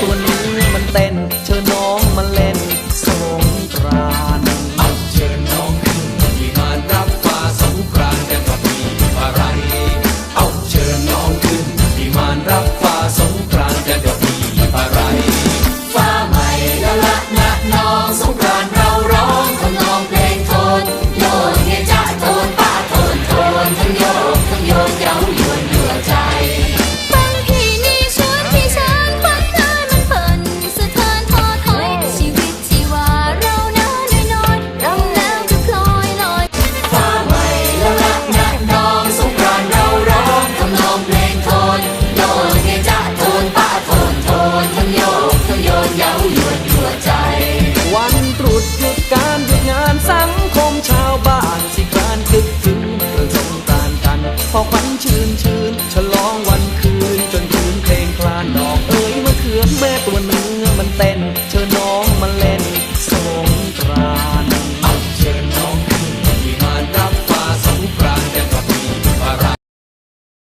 ตัวนี้มันเต้นเชิญน้องมาเล่นสงกรานต์เอาเชิญน้องขึ้นวิมานรับฟ้าสงกรานต์กันว่ามีอะไร เอาเชิญน้องขึ้นวิมานรับฟ้าสงกรานต์กันว่ามีอะไรฟ้าใหม่แล้ะละนะน้องสงกรานต์เราร้องทำนองเพลงโทนโยนเฮจ้าโทนป้าโทนโทนทั้งโย สังคมชาวบ้านสิการคึกถึงเรื่องสงกานต์กัน พอควันชื้นชื้นฉลองวันคืนจนคืนเพลงคลานดอกเอ๋ยมะเขือแม่ตัวหนึ่ง